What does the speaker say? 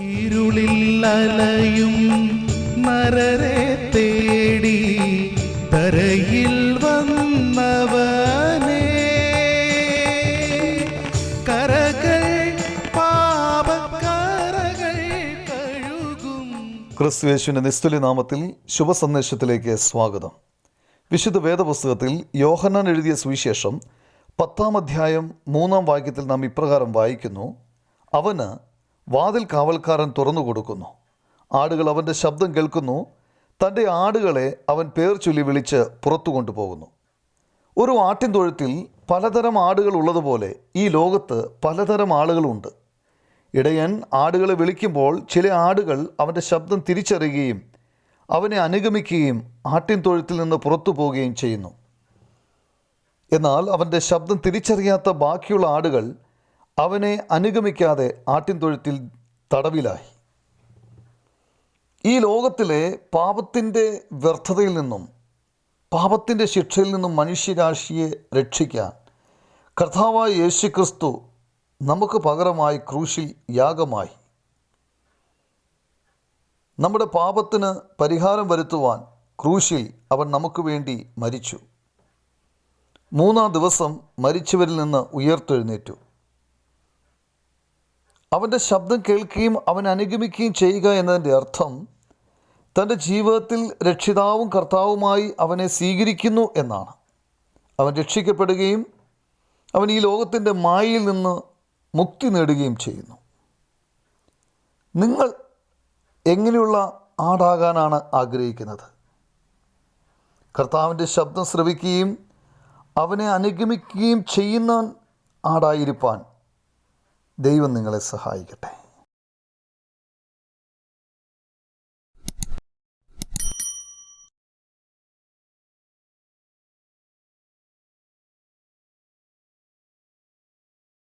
ഇരുളിൽ അലയും നരരെ തേടി തരയിൽ വന്നവനെ. കരകൾ പാപക്കരകൾ കഴുകും. ക്രിസ്തുവേശുവിന്റെ നിസ്തുല്യ നാമത്തിൽ ശുഭസന്ദേശത്തിലേക്ക് സ്വാഗതം. വിശുദ്ധ വേദപുസ്തകത്തിൽ യോഹന്നാൻ എഴുതിയ സുവിശേഷം പത്താം അധ്യായം മൂന്നാം വാക്യത്തിൽ നാം ഇപ്രകാരം വായിക്കുന്നു. അവന് വാതിൽ കാവൽക്കാരൻ തുറന്നു കൊടുക്കുന്നു. ആടുകൾ അവന്റെ ശബ്ദം കേൾക്കുന്നു. തന്റെ ആടുകളെ അവൻ പേർ ചൊല്ലി വിളിച്ച് പുറത്തു കൊണ്ടുപോകുന്നു. ഒരു ആട്ടിൻ തൊഴുത്തിൽ പലതരം ആടുകൾ ഉള്ളതുപോലെ ഈ ലോകത്ത് പലതരം ആളുകളുണ്ട്. ഇടയൻ ആടുകളെ വിളിക്കുമ്പോൾ ചില ആടുകൾ അവന്റെ ശബ്ദം തിരിച്ചറിയുകയും അവനെ അനുഗമിക്കുകയും ആട്ടിൻ തൊഴുത്തിൽ നിന്ന് പുറത്തു പോവുകയും ചെയ്യുന്നു. എന്നാൽ അവന്റെ ശബ്ദം തിരിച്ചറിയാത്ത ബാക്കിയുള്ള ആടുകൾ അവനെ അനുഗമിക്കാതെ ആട്ടിൻ തൊഴുത്തിൽ തടവിലായി. ഈ ലോകത്തിലെ പാപത്തിന്റെ വ്യർത്ഥതയിൽ നിന്നും പാപത്തിന്റെ ശിക്ഷയിൽ നിന്നും മനുഷ്യരാശിയെ രക്ഷിക്കാൻ കർത്താവായ യേശു ക്രിസ്തു നമുക്ക് പകരമായി ക്രൂശിൽ യാഗമായി. നമ്മുടെ പാപത്തിന് പരിഹാരം വരുത്തുവാൻ ക്രൂശിൽ അവൻ നമുക്ക് വേണ്ടി മരിച്ചു. മൂന്നാം ദിവസം മരിച്ചവരിൽ നിന്ന് ഉയർത്തെഴുന്നേറ്റു. അവന്റെ ശബ്ദം കേൾക്കുകയും അവൻ അനുഗമിക്കുകയും ചെയ്യുക എന്നതിന്റെ അർത്ഥം തന്റെ ജീവിതത്തിൽ രക്ഷിതാവും കർത്താവുമായി അവനെ സ്വീകരിക്കുന്നു എന്നാണ്. അവൻ രക്ഷിക്കപ്പെടുകയും അവൻ ഈ ലോകത്തിന്റെ മായയിൽ നിന്ന് മുക്തി നേടുകയും ചെയ്യുന്നു. നിങ്ങൾ എങ്ങനെയുള്ള ആടാകാനാണ് ആഗ്രഹിക്കുന്നത്? കർത്താവിന്റെ ശബ്ദം ശ്രവിക്കുകയും അവനെ അനുഗമിക്കുകയും ചെയ്യുന്ന ആടായിരിക്കാൻ ദൈവം നിങ്ങളെ സഹായിക്കട്ടെ.